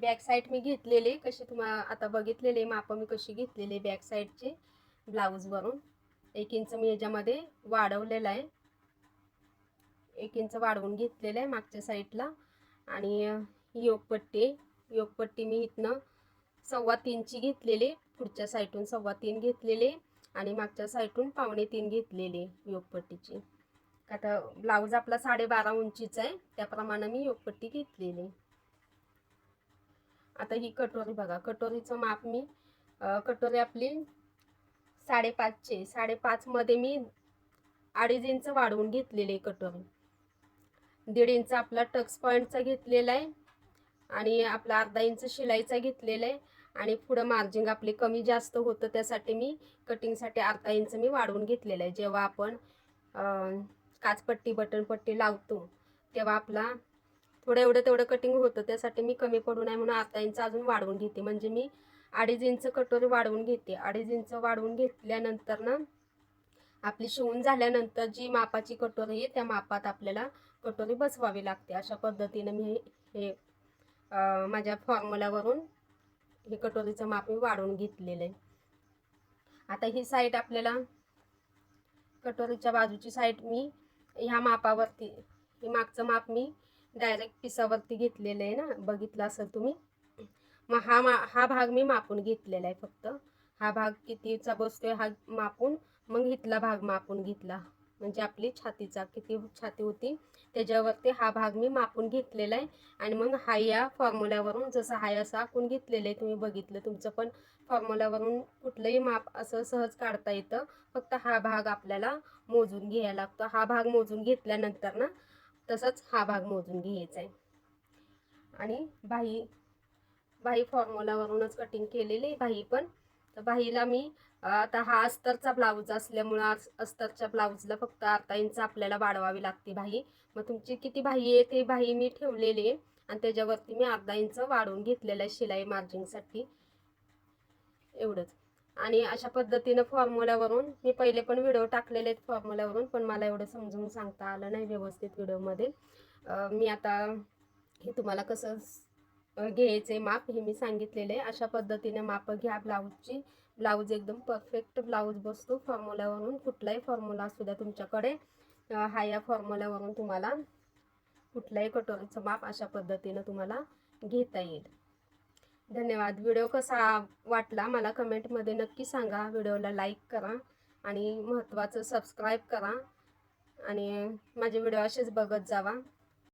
Back side मी घेतलेले कशी तुम्हाला आता बघितलेले माप मी कशी घेतलेले बॅक साईडचे ब्लाऊजवरून एक इंच मी याच्यामध्ये वाढवलेलं आहे. एक इंच वाढवून घेतलेलं आहे मागच्या साईडला आणि योगपट्टी योगपट्टी मी इथनं सव्वा तीनची घेतलेली पुढच्या साईडून सव्वा तीन घेतलेले आणि मागच्या साईडून पावणे तीन घेतलेले योगपट्टीची आता ब्लाऊज आपला साडेबारा उंचीचा आहे त्याप्रमाणे मी योगपट्टी घेतलेली. आता ही कटोरी बघा कटोरीचं माप मी कटोरी आपली साडेपाचचे. साडेपाचमध्ये मी अडीच इंच वाढवून घेतलेली आहे कटोरी. दीड इंच आपला टक्स पॉईंटचा घेतलेला आहे आणि आपला अर्धा इंच शिलाईचा घेतलेला आहे आणि पुढं मार्जिंग आपले कमी जास्त होतं त्यासाठी मी कटिंगसाठी अर्धा इंच मी वाढवून घेतलेलं आहे. जेव्हा आपण काचपट्टी बटनपट्टी लावतो तेव्हा आपला थोडं एवढं तेवढं कटिंग होतं त्यासाठी मी कमी पडू नये म्हणून आता इंच अजून वाढवून घेते. म्हणजे मी अडीच इंच कटोरी वाढवून घेते. अडीच इंच वाढवून घेतल्यानंतर ना आपली शिवून झाल्यानंतर जी मापाची कटोरी आहे त्या मापात आपल्याला कटोरी बसवावी लागते. अशा पद्धतीनं मी हे माझ्या फॉर्म्युलावरून हे कटोरीचं माप मी वाढवून घेतलेलं आहे. आता ही साईड आपल्याला कटोरीच्या बाजूची साईड मी ह्या मापावरती हे मागचं माप मी डायरेक्ट पिसावरती घेतलेलं आहे ना बघितलं असेल तुम्ही. मग हा मा हा भाग मी मापून घेतलेला आहे फक्त. हा भाग कितीचा बसतोय हा मापून मग इथला भाग मापून घेतला. म्हणजे आपली छातीचा किती छाती होती त्याच्यावरती हा भाग मी मापून घेतलेला आहे. आणि मग हा या फॉर्म्युल्यावरून जसं हाय असं आखून घेतलेलं आहे तुम्ही बघितलं. तुमचं पण फॉर्म्युल्यावरून कुठलंही माप असं सहज काढता येतं. फक्त हा भाग आपल्याला मोजून घ्यायला लागतो. हा भाग मोजून घेतल्यानंतर ना तसंच हा भाग मोजून घ्यायचा आहे. आणि बाही बाही फॉर्म्युलावरूनच कटिंग केलेली आहे. बाही पण. तर बाहीला मी आता हा अस्तरचा ब्लाऊज असल्यामुळं अस्तरच्या ब्लाऊजला फक्त अर्धा इंच आपल्याला वाढवावी लागते बाही. मग तुमची किती बाही आहे ते बाही मी ठेवलेली आहे. आणि त्याच्यावरती मी अर्धा इंच वाढवून घेतलेलं आहे शिलाई मार्जिंगसाठी एवढंच. आणि अशा पद्धतीनं फॉर्म्युल्यावरून मी पहिले पण व्हिडिओ टाकलेले आहेत फॉर्म्युल्यावरून पण मला एवढं समजून सांगता आलं नाही व्यवस्थित व्हिडिओमध्ये मी आता हे तुम्हाला कसं घ्यायचे माप हे मी सांगितलेले अशा पद्धतीने माप घ्या. ब्लाऊजची ब्लाऊज एकदम परफेक्ट ब्लाऊज बसतो फॉर्म्युल्यावरून कुठलाही फॉर्म्युला असू द्या तुमच्याकडे हा या फॉर्म्युल्यावरून तुम्हाला कुठल्याही कटोरीचं माप अशा पद्धतीनं तुम्हाला घेता येईल. धन्यवाद. व्हिडिओ कसा वाटला मला कमेंटमध्ये नक्की सांगा. व्हिडिओला लाईक करा आणि महत्त्वाचं सबस्क्राईब करा आणि माझे व्हिडिओ असेच बघत जावा.